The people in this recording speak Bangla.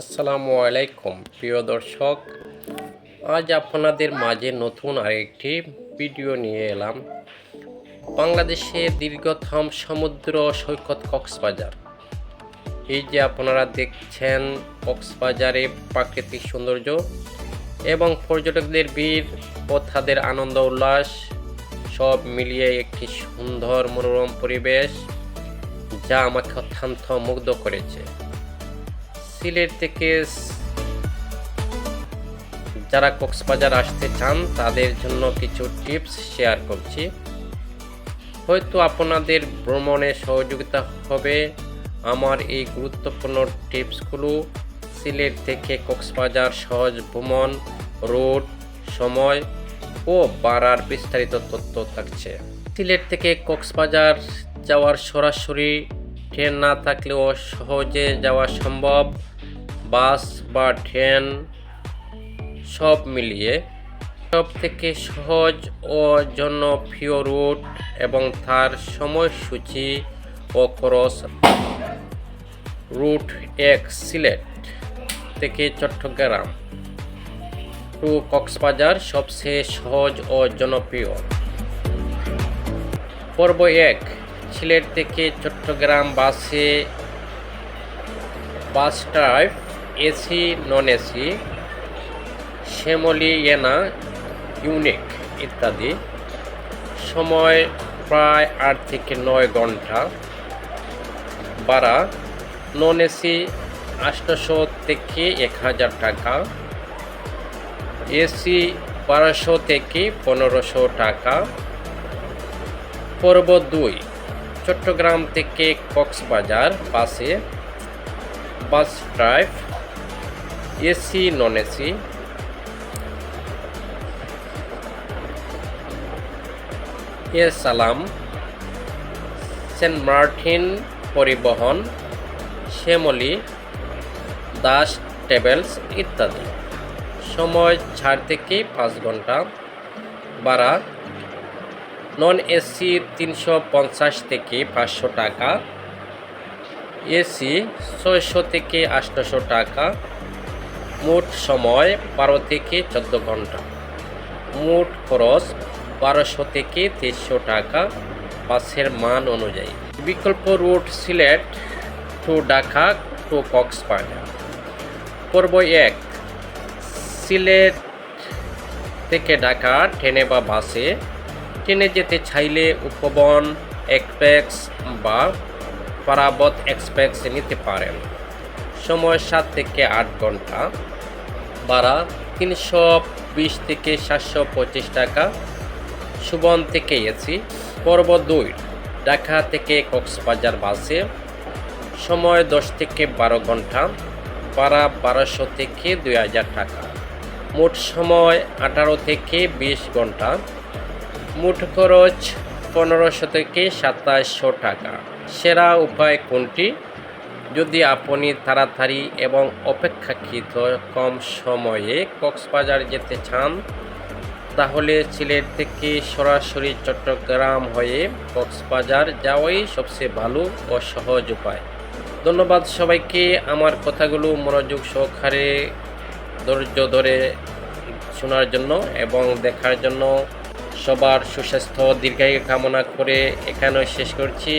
আসসালামু আলাইকুম, প্রিয় দর্শক। আজ আপনাদের মাঝে নতুন আরেকটি ভিডিও নিয়ে এলাম। বাংলাদেশে দীর্ঘতম সমুদ্র সৈকত কক্সবাজার। এই যে আপনারা দেখছেন, কক্সবাজারে প্রাকৃতিক সৌন্দর্য এবং পর্যটকদের ভিড় ও তাদের আনন্দ উল্লাস, সব মিলিয়ে একটি সুন্দর মনোরম পরিবেশ যা আমাকে অত্যন্ত মুগ্ধ করেছে। সিলেট থেকে যারা কক্সবাজার আসতে চান, তাদের জন্য কিছু টিপস শেয়ার করছি। হয়তো আপনাদের ভ্রমণে সহযোগিতা হবে। আমার এই গুরুত্বপূর্ণ টিপসগুলো সিলেট থেকে কক্সবাজার সহজ ভ্রমণ রুট সময় ও বাড়ার বিস্তারিত তথ্য থাকছে। সিলেট থেকে কক্সবাজার যাওয়ার সরাসরি ট্রেন না থাকলেও সহজে যাওয়া সম্ভব। বাস বা ট্রেন সব মিলিয়ে সব থেকে সহজ ও জনপ্রিয় রুট এবং তার সময়সূচি ও খরচ রুট এক সিলেট থেকে চট্টগ্রাম। টু কক্সবাজার সবচেয়ে সহজ ও জনপ্রিয়। পর্ব এক, সিলেট থেকে চট্টগ্রাম বাসে bus type AC non AC শ্যামলিয়ানা unique ইত্যাদি। সময় প্রায় আট থেকে নয় ঘণ্টা। ভাড়া নন এসি আটশোশো থেকে এক হাজার টাকা। এসি বারোশো থেকে পনেরোশো টাকা। পর্ব দুই, চট্টগ্রাম থেকে কক্সবাজার বাসে। Bus drive AC non AC এ সালাম, সেন্ট মার্টিন পরিবহন, শ্যামলি, দাস ট্রাভেলস ইত্যাদি। সময় চার থেকে পাঁচ ঘণ্টা। ভাড়া নন এসি তিনশো পঞ্চাশ থেকে পাঁচশো টাকা। এসি ছয়শো থেকে আটশোশো টাকা। মোট সময় বারো থেকে চোদ্দ ঘণ্টা। মোট খরচ বারোশো থেকে তেইশশো টাকা বাসের মান অনুযায়ী। বিকল্প route Sylhet to Dhaka to Cox's Bazar. পর্ব এক, সিলেট থেকে ঢাকা ট্রেনে বা বাসে। ট্রেনে যেতে চাইলে উপবন, এক্সপ্রেস বা পারাবত এক্সপ্রেস নিতে পারেন। সময় সাত থেকে আট ঘণ্টা। ভাড়া তিনশো বিশ থেকে সাতশো পঁচিশ টাকা। সুবন থেকে এসি, পর্ব দুই, ঢাকা থেকে কক্সবাজার বাসে, সময় দশ থেকে বারো ঘণ্টা, ভাড়া বারোশো থেকে দুই হাজার টাকা। মোট সময় আঠারো থেকে বিশ ঘণ্টা, মোট খরচ পনেরোশো থেকে সাতাশশো টাকা। সেরা উপায় কোনটি? যদি আপনি তাড়াতাড়ি এবং অপেক্ষাকৃত কম সময়ে কক্সবাজার যেতে চান, তাহলে সিলেট থেকে সরাসরি চট্টগ্রাম হয়ে কক্সবাজার যাওয়াই সবচেয়ে ভালো ও সহজ উপায়। ধন্যবাদ সবাইকে। আমার কথাগুলো মনোযোগ সহকারে ধৈর্য ধরে শোনার জন্য এবং দেখার জন্য সবার সুস্বাস্থ্য, দীর্ঘায়ু কামনা করে এখানে শেষ করছি।